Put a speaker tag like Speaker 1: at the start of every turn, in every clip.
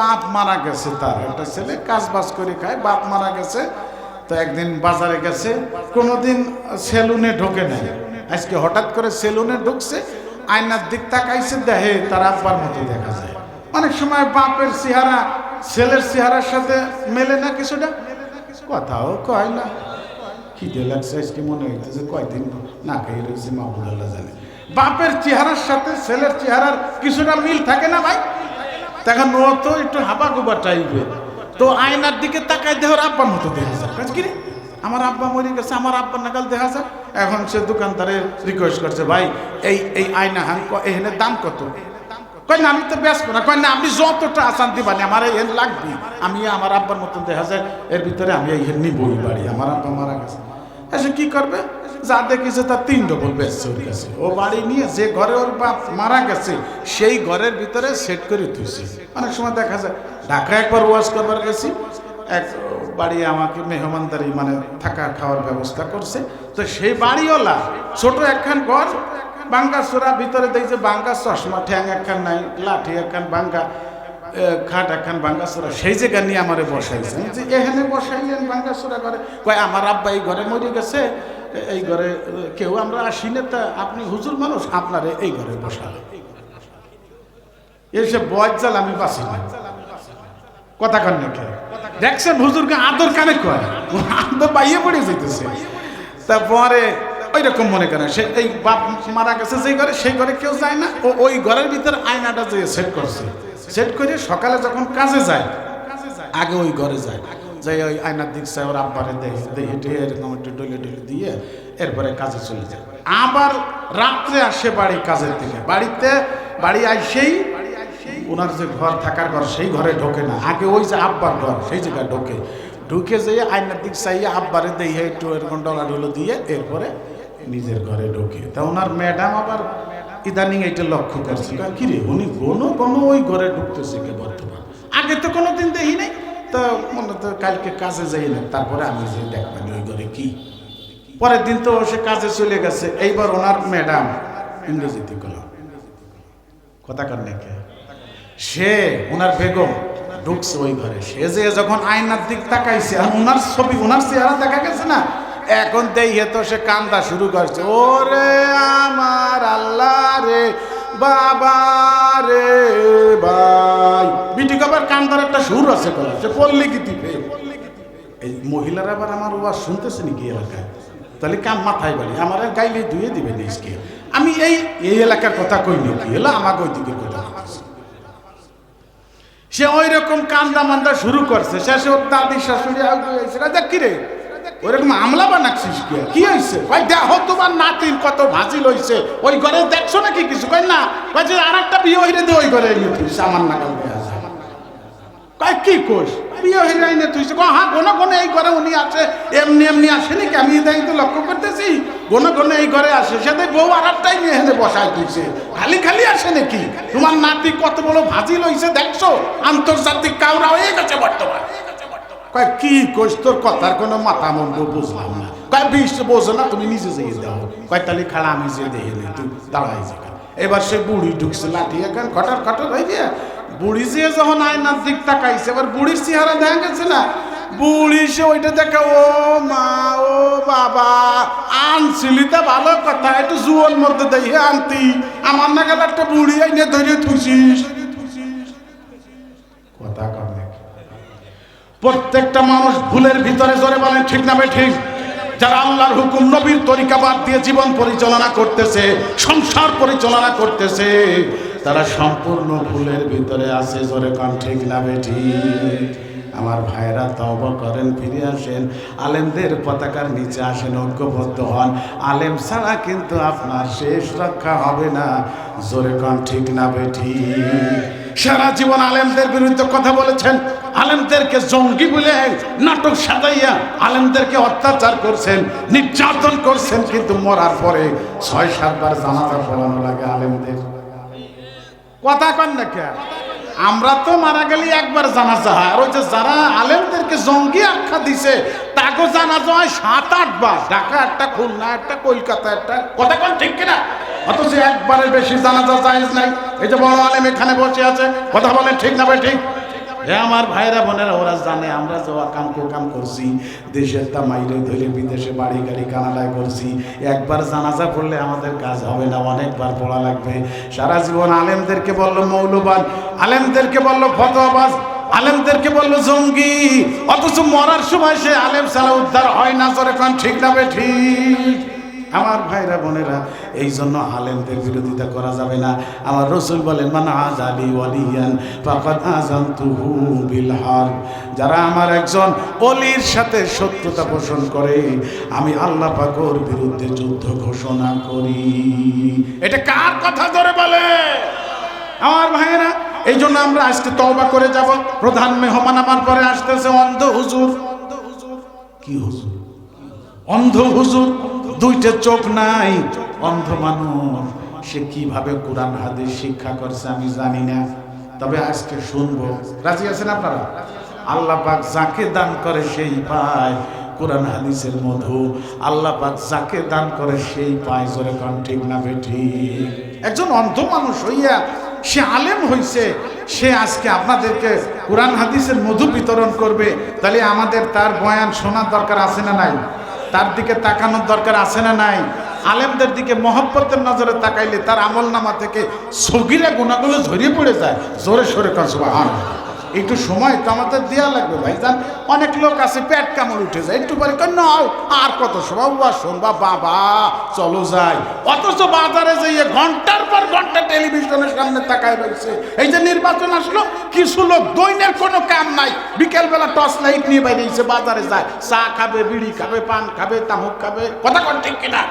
Speaker 1: বাপ মারা গেছে তার। একটা ছেলে কাজ বাজ করে খায়, বাপ মারা গেছে, তো একদিন বাজারে গেছে, কোনোদিন সেলুনে ঢোকে নাই। আজকে হঠাৎ করে সেলুনে ঢুকছে, আয়নার দিক তাকাইছে, দেখে তার আব্বার মতো দেখা যায়। অনেক সময় বাপের চেহারা, ছেলের চেহারার সাথে মেলে না কিছুটা? কথাও কয় না। খিদে লাগছে, আজকে মনে হইতেছে কয়দিন না খাই রয়েছে মাহবুল আল্লাহ জানে। বাপের চেহারার সাথে ছেলের চেহারার কিছুটা মিল থাকে না ভাই? তখন ও তো একটু হাবা গুবা টাইপের তো আয়নার দিকে তাকাই দেহ আব্বার মতো দেখা যায়। কাজ কি আমার আব্বা মরে গেছে, আমার আব্বার নাগাল দেখা যায়। এখন সে দোকানদারে রিকোয়েস্ট করছে, ভাই, এই এই আয়না হান এখানে দাম কত? কই না, আমি তো ব্যস্ত না। কই না, আপনি যতটা আসান দিবানি, আমার এই লাগবে। আমি আমার আব্বার মতন দেখা যায়, এর ভিতরে আমি এই নিবই বাড়ি। আমার আব্বা মারা গেছে। এসে কি করবে? যা দেখেছে তার তিন ডবল বেচছে ও বাড়ি নিয়ে যে ঘরে ওর বাপ মারা গেছে, সেই ঘরের ভিতরে সেট করে তুইছে অনেক সময় দেখা যায় ঢাকা একবার ওয়াশ করবার গেছি, এক বাড়ি আমাকে মেহমানদারি মানে থাকা খাওয়ার ব্যবস্থা করছে। তো সেই বাড়িওয়ালা ছোট একখান ঘর, বাঙ্গা চোরা ভিতরে দেখছে বাঙ্গা চশমা, ঠ্যাং একখান নাই, লাঠি একখান বাঙ্গা খাট একখান বাঙ্গা চোরা সেই জায়গা নিয়ে আমারে বসাইছে। যে এখানে বসাইলেন বাঙ্গা চোরা ঘরে? কয়, আমার আব্বা এই ঘরে মরে গেছে। এই ঘরে কেউ আমরা আসি না, তা আপনি হুজুর মানুষ, আপনারে এই ঘরে বসালে। এসে বয়স জাল আমি বাঁচি না। কথা কান নাকি দেখছেন হুজুরকে আদর কানে কয়? আদর বাইয়ে পড়ে যেতেছে তারপরে ওই রকম মনে করেন, সে এই বাপ মারা গেছে যে ঘরে, সেই ঘরে কেউ যায় না, ও ওই ঘরের ভিতরে আয়নাটা যে সেট করছে। সেট করে সকালে যখন কাজে যায়, আগে ওই ঘরে যায়। যাই ওই আয়নার দিক চাই ওর আব্বারে দেখে টেহে এরকম একটু ডলে ডলে দিয়ে এরপরে কাজে চলে যায়। আবার রাত্রে আসে বাড়ি কাজের দিকে। বাড়িতে বাড়ি আইসেই ওনার যে ঘর থাকার ঘর সেই ঘরে ঢোকে না। আগে ওই যে আব্বার ঘর, সেই জায়গায় ঢোকে। ঢুকে যেয়ে আয়নার দিক চাইয়ে আব্বারে দিয়ে একটু এরকম ডলা ডুলো দিয়ে এরপরে নিজের ঘরে ঢোকে। তা ওনার ম্যাডাম আবার ইদানিং এটা লক্ষ্য করছে। কি রে উনি কোনো কোনো ওই ঘরে ঢুকতেছে কে বর্তমান? আগে তো কোনো দিন দেখি নাই। তো মনে তো কালকে কাজে যাই না, তারপরে আমি যে দেখবেন ওই ঘরে কি? পরের দিন তো সে কাজে চলে গেছে, এইবার ওনার ম্যাডাম ইংরেজিতে কলাম কথা কার নাকি? সে, ওনার বেগম ঢুকছে ওই ঘরে। সে যে যখন আয়নার দিক তাকাইছে, আর ওনার ছবি, ওনার চেহারা দেখা গেছে না, এখন দেখে তো সে কান্দা শুরু করছে। ওরে আমার আল্লাহ রে, বাবা রে, ভাই। কবার কান্দার একটা সুর আছে কলা সে পল্লী গীতি পেয়ে এই মহিলারা আবার আমার ওয়াজ শুনতেছে নাকি এলাকায়? তাহলে কাম মাথায় বাড়ি, আমার গাইলে ধুয়ে দিবে নিজকে আমি এই এই এলাকার কথা কই নাকি এলা আমাকে ওই দিকের কথা। সে ওই রকম কান্দা মান্দা শুরু করছে, শেষে ওর দাদি শাশুড়ি আইসে দেখ কি রে? ওইরকম আমলা বানাচ্ছিস কি? কি হয়েছে ভাই দেখো তোমার নাতিন কত ভাজি লইছে ওই ঘরে দেখছ নাকি কিছু? কই না কই যে আর একটা বিয়ে হইরে দে ওই ঘরে তুই আমার নাগাল কয় কি কোষ বিয়ে হইরে এনে তুই। কয় হ্যাঁ কোন কোন এই ঘরে উনি আছে, এমনি এমনি আসে নাকি? আমি তাই তো লক্ষ্য করতেছি। কোন কোন এই ঘরে আসে সাথে বউ আর একটাই নিয়ে এনে বসায় তুইছে খালি খালি আসে নাকি? তোমার নাতি কত বড় ভাজি লইছে, দেখছ? আন্তর্জাতিক কাউরা হয়ে গেছে বর্তমান। কয়, কি কোষ তোর কথার কোনো মাথা মন্দ বুঝলাম না। কয়, বিষ বোঝো না, তুমি নিজে যেয়ে দাও। কয়, তাহলে খাড়া আমি যে দেখে নি তুই দাঁড়াই যে এবার সে বুড়ি ঢুকছে, লাঠি এখন, খটার খটার হয়ে গিয়ে বুড়ি যে যখন আয়নার দিক তাকাইছে, এবার বুড়ির চেহারা দেখা গেছে না? বুড়ি সে ওইটা দেখে, ও মা, ও বাবা, আনছিলি তা ভালো কথা, একটু জুয়োর মধ্যে দেখে আনতি আমার নাগাল একটা বুড়ি আইনে ধরে থুসিস কথা কর প্রত্যেকটা মানুষ ভুলের ভিতরে জোরে বলেন ঠিক না ঠিক যারা আল্লাহর হুকুম, নবীর তরিকা বাদ দিয়ে জীবন পরিচালনা করতেছে, সংসার পরিচালনা করতেছে তারা সম্পূর্ণ ভুলের ভিতরে আছে, জোরে কান, ঠিক না আমার ভাইরা তওবা করেন, ফিরে আসেন। আলেমদের পতাকার নিচে আসেন, ঐক্যবদ্ধ হন। আলেম ছাড়া কিন্তু আপনার শেষ রক্ষা হবে না। জোরে কান, ঠিক না বে ঠিক সারা জীবন আলেমদের বিরুদ্ধে কথা বলেছেন। আলেমদেরকে জঙ্গি বলে নাটক সাজাইয়া আলেমদেরকে অত্যাচার করছেন, নির্যাতন করছেন, কিন্তু মরার পরে ছয়, সাতবার জানাজা পড়ানো লাগে আলেমদের। কথা কন না কে আমরা তো মারা গেলি একবার জানাজা হয়। আর ওই যে যারা আলেমদেরকে জঙ্গি আখ্যা দিছে তাকে জানাজা হয় সাত আটবার ঢাকা একটা, খুলনা একটা, কলকাতা একটা। কথা কন ঠিক কিনা? অথচ একবারের বেশি জানাজা জায়েজ নাই। এই যে বড় আলেম এখানে বসে আছে, কথা বলেন ঠিক না ভাই, ঠিক? আমার ভাইরা বোনেরা, ওরা জানে, আমরা যে কাম কাম করছি। দেশের তা মাইরে ধরে বিদেশে বাড়ি গাড়ি কানাডায় করছি। একবার জানাজা পড়লে আমাদের কাজ হবে না, অনেকবার পড়া লাগবে। সারা জীবন আলেমদেরকে বলল মৌলবান, আলেমদেরকে বলল ফতোয়াবাজ, আলেমদেরকে বলল জঙ্গি। অথচ মরার সময় সে আলেম সালা উদ্ধার হয় না, জোরে ঠিক না ঠিক। আমার ভাইরা বোনেরা এই জন্য আলেমদের বিরোধিতা করা যাবে না। আমার রসুল বলেন, মান আজ আলী ওয়ালিয়ান ফাকাদ আযানতুহু বিল হারব যারা আমার একজন অলির সাথে শত্রুতা পোষণ করে, আমি আল্লাহ পাকর বিরুদ্ধে যুদ্ধ ঘোষণা করি। এটা কার কথা ধরে বলে? আমার ভাইয়েরা এই জন্য আমরা আজকে তওবা করে যাব। প্রধান মেহমান আমার পরে আসতেছে, অন্ধ হুজুর। কি হুজুর? অন্ধ হুজুর? দুইটা চোখ নাই। অন্ধ মানুষ, সে কীভাবে কোরআন, হাদিস শিক্ষা করছে আমি জানি না। তবে আজকে শুনব। রাজি আছেন আপনারা? আল্লাহ পাক যাকে দান করে সেই পায়। কোরআন, হাদিসের মধু আল্লাহ পাক যাকে দান করে সেই পায়। জোরে কান, ঠিক না বেঠি একজন অন্ধ মানুষ হইয়া সে আলেম হইছে, সে আজকে আপনাদেরকে কোরআন, হাদিসের মধু বিতরণ করবে। তাহলে আমাদের তার বয়ান শোনার দরকার আছে না নাই? তার দিকে তাকানোর দরকার আছে না নাই? আলেমদের দিকে মহব্বতের নজরে তাকাইলে তার আমল নামা থেকে সগিরা গুণাগুলো ঝরিয়ে পড়ে যায়। জোরে সরে কাসবাহান একটু সময় তো আমাদের দেওয়া লাগবে ভাই ভাইজান। অনেক লোক আছে, পেট কামড় উঠে যায়। একটু পরে নাও আর কত সময়? বা শোনবা বাবা, চলো যাই। অথচ বাজারে যাইয়ে ঘণ্টার পর ঘণ্টা টেলিভিশনের সামনে তাকায় রয়েছে। এই যে নির্বাচন আসলো, কিছু লোক দৈনের কোনো কাম নাই। বিকেলবেলা টর্চ লাইট নিয়ে বাইরেছে বাজারে যায়। চা খাবে, বিড়ি খাবে, পান খাবে, তামুক খাবে। কথা কন ঠিক কিনা?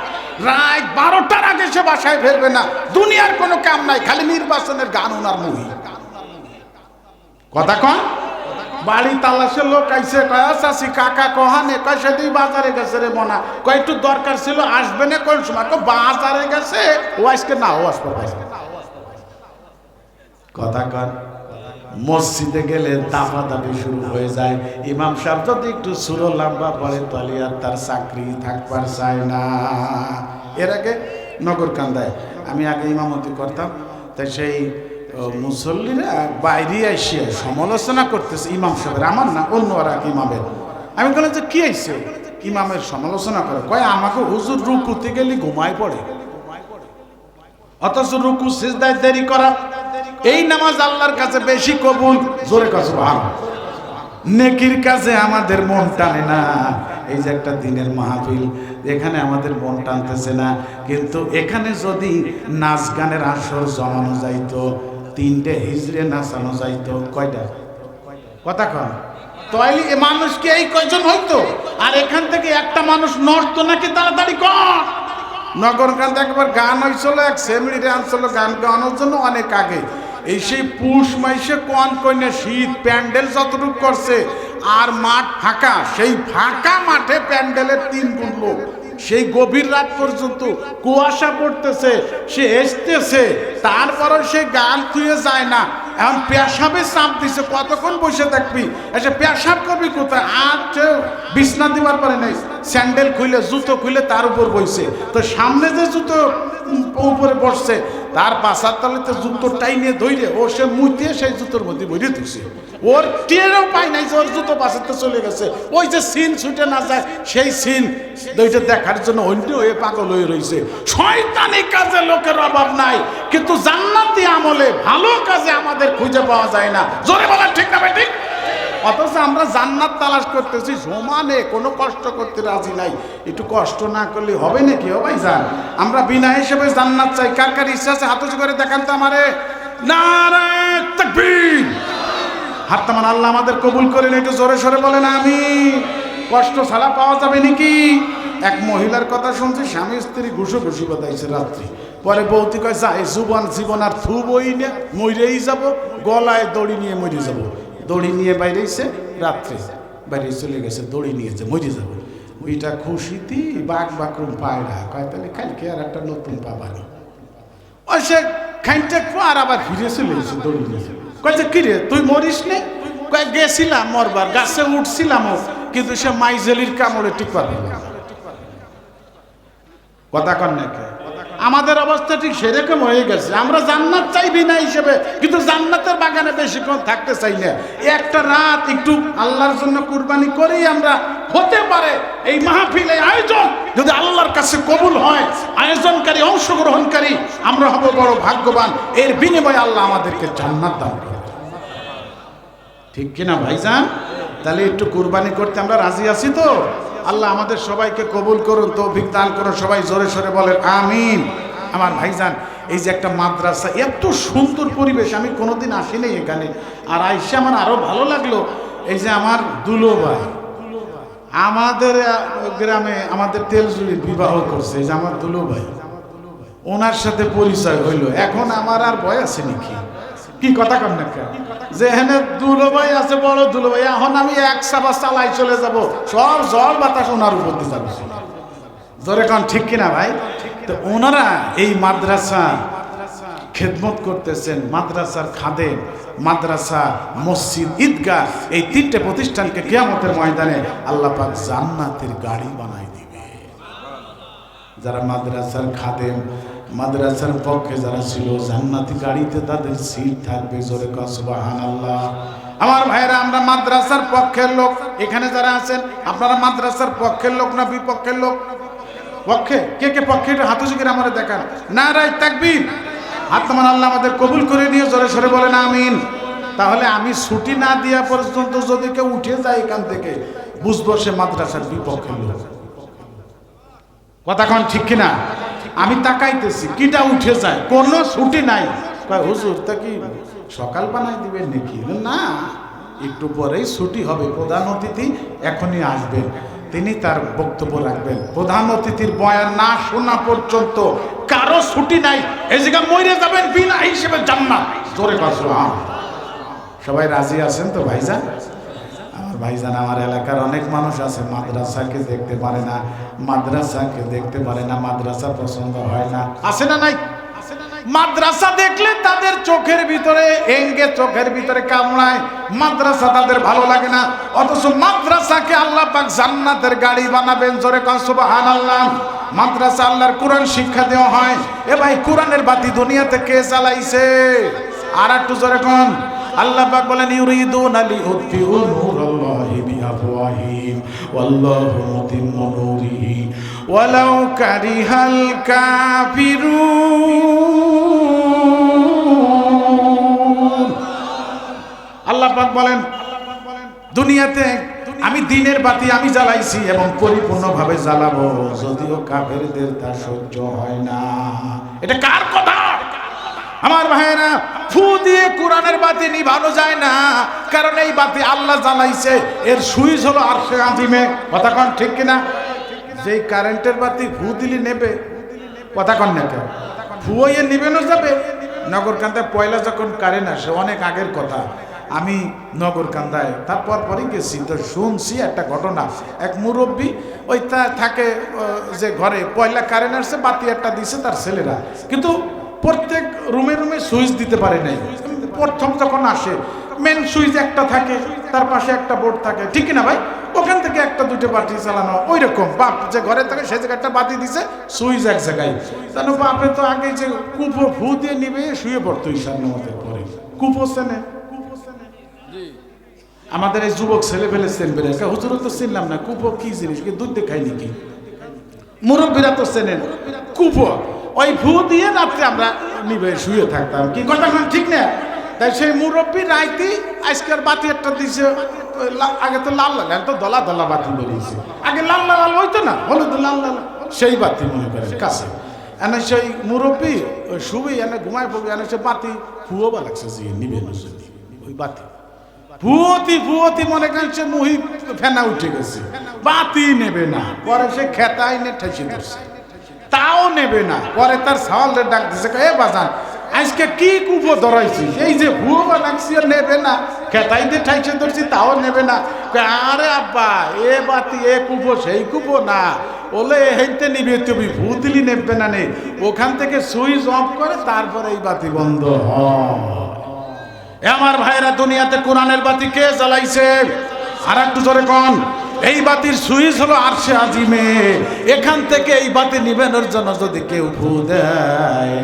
Speaker 1: রাত বারোটার আগে সে বাসায় ফেরবে না। দুনিয়ার কোনো কাম নাই, খালি নির্বাচনের গান ওনার মুহি কথা কন। বাড়ি তালাশের লোক আইসে কয় চাষি কাকা কহা কহানে কয়, সেদিন বাজারে গেছে রে মনা। কয়, একটু দরকার ছিল, আসবে না কোন সময়? কয়, বাজারে গেছে। ও আজকে না, ও আসবে কথা কন। মসজিদে গেলে দাফা দাবি শুরু হয়ে যায়। ইমাম সাহেব যদি একটু সুরো লম্বা পরে, তাহলে আর তার চাকরি থাকবার চায় না। এর আগে নগর কান্দায় আমি আগে ইমামতি করতাম তাই সেই মুসল্লিরা বাইরে আসিয়া সমালোচনা করতেছে, ইমাম সাহেবের, আমার না, অন্য আর এক ইমামের? আমি বললাম যে, কি আইছে ইমামের সমালোচনা করে, কয়, আমাকে হুজুর রুকুতে গেলে ঘুমায় পড়ে। অথচ রুকু সিজদায় দেরি করা, এই নামাজ আল্লাহর কাছে বেশি কবুল, জোরে কাছে ভালো নেকির কাছে আমাদের মন টানে না। এই যে একটা দিনের মাহফিল, এখানে আমাদের মন টানতেছে না। কিন্তু এখানে যদি নাচ গানের আসর জমানো যাইতো তিনটে হিজড়ে নাচানো যাইতো কয়টা? কথা কন। তাইলে এ মানুষ কি এই কয়জন হইতো? আর এখান থেকে একটা মানুষ নড়তো নাকি? তাড়াতাড়ি কর। নগরকান্তে একবার গান হয়েছিল এক সেমড়ি ডান্স হলো গান গাওয়ানোর জন্য অনেক আগে। এই সেই পুষ মাইসে কন কইনে শীত, প্যান্ডেল যতটুকু করছে, আর মাঠ ফাঁকা, সেই ফাঁকা মাঠে প্যান্ডেলের তিন গুণ লোক। সেই গভীর রাত পর্যন্ত কুয়াশা পড়তেছে, সে এসতেছে তারপরে সে গাল থুয়ে যায় না। এখন পেশাবে চাপ দিছে, কতক্ষণ বসে থাকবি? এসে পেশাব করবি কোথায়? আর সে বিছনা দিবার পারে নাই, স্যান্ডেল খুলে জুতো খুলে তার উপর বইছে। তো সামনে যে জুতো উপরে বসছে, তার পাশার তলেতে জুতো টাইনে ধইরে ও সে মুইতে সেই জুতোর মধ্যে বইরে দিছে ওর টেরও পাই নাই যে ওর জুতো পাশাতে চলে গেছে। ওই যে সিন ছুটে না যায়, সেই সিন দুইটা দেখার জন্য অন্য হয়ে পাগল হয়ে রয়েছে শয়তানি কাজে লোকের অভাব নাই, কিন্তু জান্নাতি আমলে ভালো কাজে আমাদের খুঁজে পাওয়া যায় না। জোরে বলা ঠিক না ঠিক? অথচ আমরা জান্নাত তালাশ করতেছি সমানে কোনো কষ্ট করতে রাজি নাই। একটু কষ্ট না করলে হবে নাকি ভাই যান আমরা বিনা হিসেবে জান্নাত চাই। কার কার ইচ্ছা আছে হাতুজ করে দেখান তো আমারে। তাকবীর! হাত আল্লাহ আমাদের কবুল করেন, একটু জোরে সরে বলেন আমি কষ্ট ছাড়া পাওয়া যাবে নাকি? এক মহিলার কথা শুনছি, স্বামী স্ত্রী ঘুষো ঘুষি বাদাইছে রাত্রি। পরে বৌতি কয় যায় জীবন জীবন আর থু বই নে মরেই যাব, গলায় দড়ি নিয়ে মরে যাব। দড়ি নিয়ে বাইরেছে, রাত্রে বাইরে চলে গেছে, দড়ি নিয়েছে মরে যাবে। ওইটা খুশিতে বাঘ বাকরুম পায় না। কয়, তাহলে কালকে আর একটা নতুন পাবা পাবানি ও সে খাইতে আর আবার ফিরে চলে গেছে দড়ি নিয়ে কয়েছে কিরে তুই মরিস নে? গেছিলাম মরবার, গাছে উঠছিলাম কিন্তু সে মাইজেলির কামড়ে টিকবার। কথা কন নাকি আমাদের অবস্থা ঠিক সেরকম হয়ে গেছে। আমরা জান্নাত চাইবি না হিসেবে, কিন্তু জান্নাতের বাগানে বেশিক্ষণ থাকতে চাই না। একটা রাত একটু আল্লাহর জন্য কুরবানি করেই আমরা হতে পারে এই মাহফিলে আয়োজন। যদি আল্লাহর কাছে কবুল হয়, আয়োজনকারী, অংশগ্রহণকারী, আমরা হব বড় ভাগ্যবান। এর বিনিময়ে আল্লাহ আমাদেরকে জান্নাত দান ঠিক কিনা ভাইজান? তাহলে একটু কুরবানি করতে আমরা রাজি আছি তো? আল্লাহ আমাদের সবাইকে কবুল করুন, তৌফিক দান করুন, সবাই জোরে সরে বলেন, আমিন। আমার ভাইজান, এই যে একটা মাদ্রাসা, এত সুন্দর পরিবেশ, আমি কোনোদিন আসিনি এখানে। আর আইসে আমার আরও ভালো লাগল, এই যে আমার দুলো ভাই, আমাদের গ্রামে আমাদের তেলজুলির বিবাহ করছে, এই যে আমার দুলো ভাই, ওনার সাথে পরিচয় হইল। এখন আমার আর ভয় আছে নাকি? কি কথা কন না কেন? যে এখানে দুলো ভাই আছে, বড় দুলো ভাই এখন আমি এক সাবা চালাই চলে যাব। সব জল বাতাস ওনার উপর দিয়ে যাবে। জোরে কন, ঠিক কিনা ভাই? তো ওনারা এই মাদ্রাসা খেদমত করতেছেন, মাদ্রাসার খাদে মাদ্রাসা, মসজিদ, ঈদগাহ, এই তিনটে প্রতিষ্ঠানকে কিয়ামতের ময়দানে আল্লাহ পাক জান্নাতের গাড়ি বানাই দিবে। যারা মাদ্রাসার খাদেম মাদ্রাসার পক্ষে যারা ছিল, জান্নাতি গাড়িতে তাদের সিট থাকবে জোরে কসবাহান আল্লাহ আমার ভাইরা আমরা মাদ্রাসার পক্ষের লোক। এখানে যারা আছেন, আপনারা মাদ্রাসার পক্ষের লোক না বিপক্ষের লোক? পক্ষে? কে কে পক্ষে? একটু হাতে চুকির আমার দেখান। না রাই তাকবীর আত্মান আল্লাহ আমাদের কবুল করে নিয়ে জোরে সরে বলেন, আমিন। তাহলে আমি ছুটি না দেওয়া পর্যন্ত যদি কেউ উঠে যায় এখান থেকে, বুঝব সে মাদ্রাসার বিপক্ষের লোক। কথা ঠিক কিনা? আমি তাকাইতেছি, কিটা উঠে যায়, কোনো ছুটি নাই। হুজুর, তা কি সকাল বানাই দিবেন নাকি? না, একটু পরেই ছুটি হবে, প্রধান অতিথি এখনই আসবেন, তিনি তার বক্তব্য রাখবেন। প্রধান অতিথির বয়ান না শোনা পর্যন্ত কারও ছুটি নাই। এই জায়গা মরে যাবেন বিনা হিসেবে জান্নাত। জোরে কাজ সবাই রাজি আছেন তো, ভাইজান? ভাইজান, আমার এলাকার অনেক মানুষ আছে, মাদ্রাসাকে দেখতে পারে না, মাদ্রাসাকে দেখতে পারে না, মাদ্রাসা পছন্দ হয় না। আছে না নাই? মাদ্রাসা দেখলে তাদের চোখের ভিতরে এঙ্গে, চোখের ভিতরে কামড়ায়, মাদ্রাসা তাদের ভালো লাগে না। অথচ মাদ্রাসাকে আল্লাহ পাক জান্নাতের গাড়ি বানাবেন, জোরে কন সুবহানাল্লাহ। মাদ্রাসা আল্লাহর কোরআন শিক্ষা দেওয়া হয়। এ ভাই, কোরআনের বাতি দুনিয়াতে কে চালাইছে আর একটু জোরে কোন। আল্লাহ পাক বলেন, ইউরিদুন আলি উতফিউ ওয়াল্লাহু মুতিম্মু নূরিহি ওয়ালাউ কারিহাল কাফিরুন আল্লাহ পাক বলেন, দুনিয়াতে আমি দিনের বাতি আমি জ্বালাইছি এবং পরিপূর্ণভাবে জ্বালাবো, যদিও কাফেরদের তা সহ্য হয় না। এটা কার কথা? আমার ভাইয়েরা ফু দিয়ে কোরআনের বাতি নিভানো যায় না। কারণ এই বাতি আল্লাহ জ্বালাইছে। এর সুইচ হলো আর সে আজিমে। কথা কন ঠিক কিনা? যেই কারেন্টের বাতি ফু দিলি নেবে। কথা কন না কেন? ফুয়ে নিবেনও যাবে। নগরকান্দায় পয়লা যখন কারেন্ট আসে, অনেক আগের কথা। আমি নগরকান্দায়, তারপর পরই গেছি, তো শুনছি একটা ঘটনা। এক মুরব্বী, ওই থাকে যে ঘরে পয়লা কারেন্ট আসছে বাতি একটা দিছে তার ছেলেরা। কিন্তু প্রত্যেক রুমে রুমে সুইচ দিতে পারে নাই। প্রথম যখন আসে মেন সুইচ একটা থাকে, তার পাশে একটা বোর্ড থাকে। ঠিক না ভাই? ওখান থেকে একটা দুটো বাতি চালানো ওই রকম বাপ যে ঘরে থাকে, সে জায়গায় একটা বাতি দিছে, সুইচ এক জায়গায়। তাহলে বাপে তো আগে যে কুপো ফু দিয়ে নিবে, শুয়ে পড়তো ঈশান নামাজের পরে। কুপো সেনে। আমাদের এই যুবক ছেলে ফেলে চেনবে না। হুজুরও তো চিনলাম না, কুপো কি জিনিস? কি দুধ দিয়ে খাই নাকি? মুরব্বীরা তো চেনেন কুপো ওই ভূ দিয়ে রাত্রে আমরা নিবে, শুয়ে থাকতাম। কি কথা কোন, ঠিক না? তাই সেই মুরব্বী রাইতি আজকের বাতি একটা দিয়েছে আগে তো লাল লাল তো দলা দলা বাতি বেরিয়েছে। আগে লাল লাল হইতো না হলুদ লাল লাল। সেই বাতি মনে করেন, কাছে। এনে সেই মুরব্বী, ওই শুবি এনে ঘুমায় পড়বে, এনে সে বাতি ফুয়ো বা লাগছে যে নিবে ওই বাতি। ভুয়তি ভুয়তি মনে করছে মুহি ফেনা উঠে গেছে। বাতি নেবে না, পরে সে খেতাই নে ঠেসে ধরছে। তাও নেবে না। পরে তার সাওয়ালের ডাক দিছে, এ বাজান, আজকে কি কুপো ধরাইছি এই যে ভুয়ো বানাচ্ছি নেবে না। খেতাই দিয়ে ঠাইছে ধরছি, তাও নেবে না। আরে আব্বা, এ বাতি, এ কুপো সেই কুপো না। ওলে হেঁটে নিবে, তুমি ভূ দিলি নেবে না নে। ওখান থেকে সুইচ অফ করে তারপরে এই বাতি বন্ধ এ আমার ভাইরা দুনিয়াতে কোরআনের বাতি কে জ্বালাইছে? আর একটু জোরে কন। এই বাতির সুইচ হলো আরশে আজিমে। এখান থেকে এই বাতি নিবেনের জন্য যদি কেউ ফু দেয়,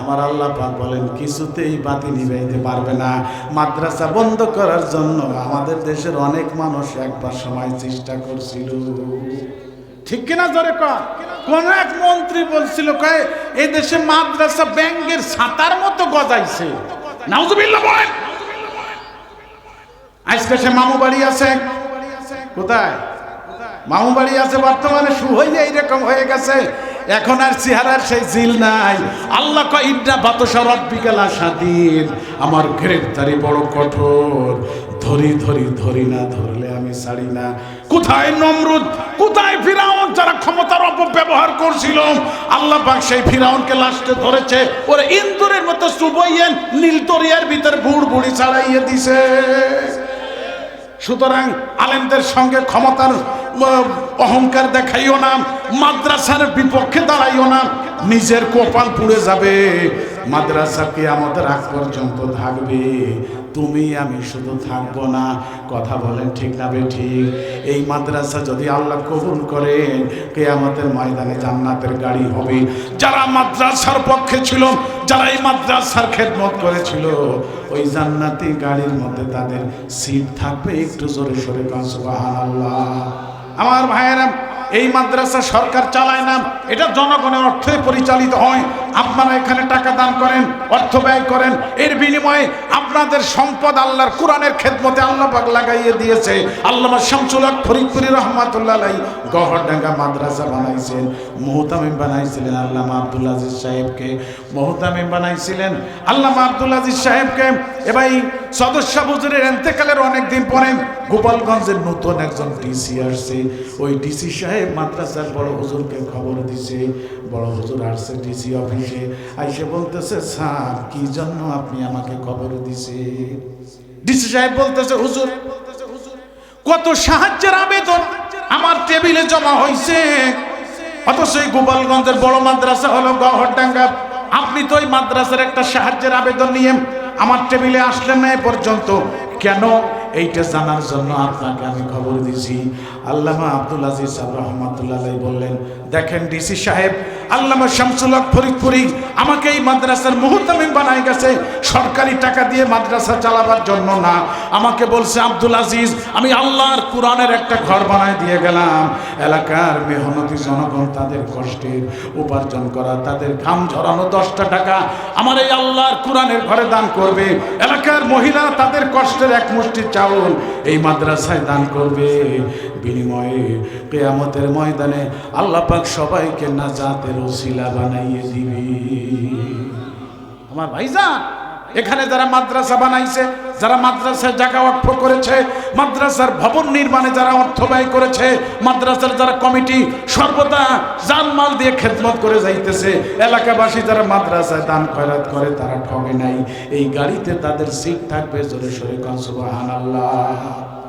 Speaker 1: আমার আল্লাহ পাক বলেন, কিছুতেই বাতি নিভাইতে পারবে না। মাদ্রাসা বন্ধ করার জন্য আমাদের দেশের অনেক মানুষ একবার সময় চেষ্টা করছিল। ঠিক কিনা জোরে কর কোন এক মন্ত্রী বলছিল, কয় এই দেশে মাদ্রাসা ব্যাংকের ছাতার মতো গজাইছে। নাউজুবিল্লাহ বলেন। আজকে সে মামু বাড়ি আছে। কোথায়? মামু বাড়ি আছে, বর্তমানে শু হয়ে এইরকম হয়ে গেছে। এখন আর চেহারার সেই জিল নাই। আল্লাহ কইডা বাতসা রব্বিকালা স্বাধীন আমার গ্রেফতারি বড় কঠোর। ধরি ধরি ধরি না, ধরলে আমি ছাড়ি না। কোথায় নমরুদ? কোথায় ফিরাউন যারা ক্ষমতার অপব্যবহার করছিল? আল্লাহ পাক সেই ফিরাউনকে লাস্টে ধরেছে। ওরে ইন্দুরের মতো সুবইয়েন নীলতরিয়ার ভিতর বুড় বুড়ি ছাড়াইয়ে দিছে। সুতরাং আলেমদের সঙ্গে ক্ষমতার অহংকার দেখাইও না, মাদ্রাসার বিপক্ষে দাঁড়াইও না, নিজের কপাল পুড়ে যাবে। মাদ্রাসা কে আমাদের আগ পর্যন্ত থাকবে। তুমি, আমি শুধু থাকব না। কথা বলেন ঠিক না ঠিক? এই মাদ্রাসা যদি আল্লাহ কবুল করেন কে আমাদের ময়দানে জান্নাতের গাড়ি হবে। যারা মাদ্রাসার পক্ষে ছিল, যারা এই মাদ্রাসার খেদমত করেছিল ওই জান্নাতি গাড়ির মধ্যে তাদের সিট থাকবে একটু জোরে সরে আল্লাহ আমার ভাইয়েরা এই মাদ্রাসা সরকার চালায় না, এটা জনগণের অর্থে পরিচালিত হয়। আপনারা এখানে টাকা দান করেন, অর্থ ব্যয় করেন, এর বিনিময়ে আপনাদের সম্পদ আল্লাহর কোরআনের খেদমতে আল্লাহ পাক লাগাইয়ে দিয়েছে। আল্লামা শামসুল ফরিদপুরি রহমাতুল্লাহ আলাই গহরডাঙ্গা মাদ্রাসা বানাইছেন, মোহতামিম বানাইছিলেন আল্লামা আব্দুল আজিজ সাহেবকে, মোহতামিম বানাইছিলেন আল্লামা আব্দুল আজিজ সাহেবকে। এবার সদস্য বুজুরের এন্তেকালের অনেকদিন পরে গোপালগঞ্জের নতুন একজন ডিসি আসছে। ওই ডিসি সাহেব মাদ্রাসার বড় হুজুরকে খবর দিছে। বড় হুজুর আসছে ডিসি অফিসে। আইসে বলতেছে, স্যার, কি জন্য আপনি আমাকে খবর দিছে? ডিসি সাহেব বলতেছে, হুজুর, কত সাহায্যের আবেদন আমার টেবিলে জমা হয়েছে অথচ এই গোপালগঞ্জের বড় মাদ্রাসা হলো গহরডাঙ্গা। আপনি তো ওই মাদ্রাসার একটা সাহায্যের আবেদন নিয়ে আমার টেবিলে আসলেন না এ পর্যন্ত। কেন? এইটা জানার জন্য আপনাকে আমি খবর দিছি। আল্লাহ আব্দুল আজিজ সাহেব রহমতুল্লাহ বললেন দেখেন ডিসি সাহেব, আল্লামা শামসুল হক ফরিদপুরি আমাকে এই মাদ্রাসার মুহূর্তামিম বানাই গেছে। সরকারি টাকা দিয়ে মাদ্রাসা চালাবার জন্য না। আমাকে বলছে, আব্দুল আজিজ, আমি আল্লাহর কোরআনের একটা ঘর বানায় দিয়ে গেলাম। এলাকার মেহনতি জনগণ তাদের কষ্টের উপার্জন করা, তাদের ঘাম ঝরানো দশটা টাকা আমার এই আল্লাহর কোরআনের ঘরে দান করবে। এলাকার মহিলা তাদের কষ্টের এক মুষ্টি চাউল এই মাদ্রাসায় দান করবে। বিনিময়ে কেয়ামতের ময়দানে আল্লাহ পাক সবাইকে নাজাতের ওসিলা বানাইয়ে দিবি। আমার ভাইজান এখানে যারা মাদ্রাসা বানাইছে, যারা মাদ্রাসার জায়গা অক্ষ করেছে, মাদ্রাসার ভবন নির্মাণে যারা অর্থ ব্যয় করেছে, মাদ্রাসার যারা কমিটি সর্বদা জানমাল দিয়ে খেদমত করে যাইতেছে। এলাকাবাসী যারা মাদ্রাসায় দান খয়রাত করে, তারা ঠগে নাই। এই গাড়িতে তাদের সিট থাকবে জোরে সরে কাজ আল্লাহ